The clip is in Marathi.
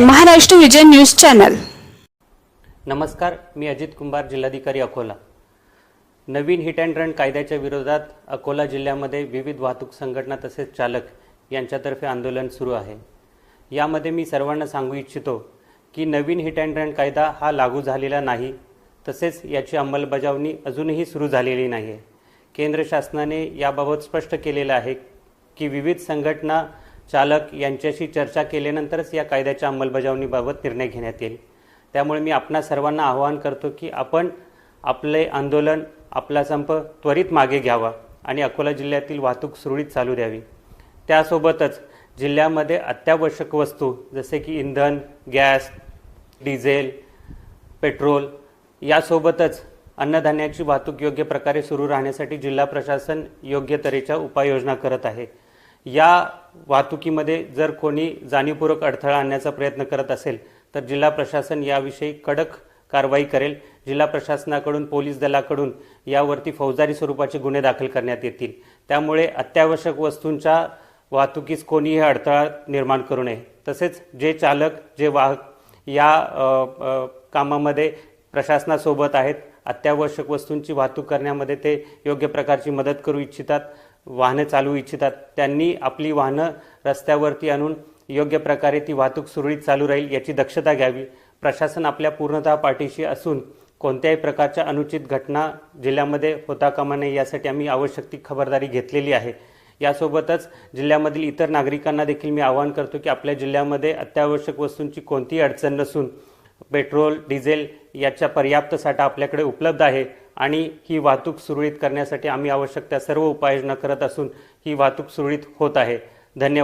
महाराष्ट्र विजय न्यूज चॅनल. नमस्कार मी अजित कुंभार जिल्हाधिकारी अकोला. नवीन हिट अँड रन कायद्याच्या विरोधात अकोला जिल्ह्यामध्ये विविध वाहतूक संघटना तसेच चालक यांच्यातर्फे आंदोलन सुरू आहे. यामध्ये मी सर्वांना सांगू इच्छितो की नवीन हिट अँड रन कायदा हा लागू झालेला नाही तसेच याची अंमलबजावणी अजूनही सुरू झालेली नाही आहे केंद्र शासनाने याबाबत स्पष्ट केलेलं आहे की विविध संघटना चालक यांच्याशी चर्चा केल्यानंतरच या कायद्याच्या अंमलबजावणीबाबत निर्णय घेण्यात येईल. त्यामुळे मी आपणा सर्वांना आवाहन करतो की आपण आपले आंदोलन आपला संप त्वरित मागे घ्यावा आणि अकोला जिल्ह्यातील वाहतूक सुरळीत चालू द्यावी. त्यासोबतच जिल्ह्यामध्ये अत्यावश्यक वस्तू जसे की इंधन गॅस डिझेल पेट्रोल यासोबतच अन्नधान्याची वाहतूक योग्य प्रकारे सुरू राहण्यासाठी जिल्हा प्रशासन योग्य तऱ्हेच्या उपाययोजना करत आहे. या वाहतुकीमध्ये जर कोणी जाणीवपूर्वक अडथळा आणण्याचा प्रयत्न करत असेल तर जिल्हा प्रशासन याविषयी कडक कारवाई करेल. जिल्हा प्रशासनाकडून पोलीस दलाकडून यावरती फौजदारी स्वरूपाचे गुन्हे दाखल करण्यात येतील. त्यामुळे अत्यावश्यक वस्तूंच्या वाहतुकीस कोणीही अडथळा निर्माण करू नये. तसेच जे चालक जे वाहक या कामामध्ये प्रशासनासोबत आहेत अत्यावश्यक वस्तूंची वाहतूक करण्यामध्ये ते योग्य प्रकारची मदत करू इच्छितात. वाहनं चालवू इच्छितात. त्यांनी आपली वाहनं रस्त्यावरती आणून योग्य प्रकारे ती वाहतूक सुरळीत चालू राहील याची दक्षता घ्यावी. प्रशासन आपल्या पूर्णतः पाठीशी असून कोणत्याही प्रकारच्या अनुचित घटना जिल्ह्यामध्ये होता कामा नये यासाठी आम्ही आवश्यक ती खबरदारी घेतलेली आहे. यासोबतच जिल्ह्यामधील इतर नागरिकांना देखील मी आवाहन करतो की आपल्या जिल्ह्यामध्ये अत्यावश्यक वस्तूंची कोणतीही अडचण नसून पेट्रोल डिझेल याचा पर्याप्त साठा आपल्याकडे उपलब्ध आहे आणि ही वाहतूक सुरळीत करण्यासाठी आम्ही आवश्यक त्या सर्व उपाययोजना करत असून ही वाहतूक सुरळीत होत आहे. धन्यवाद.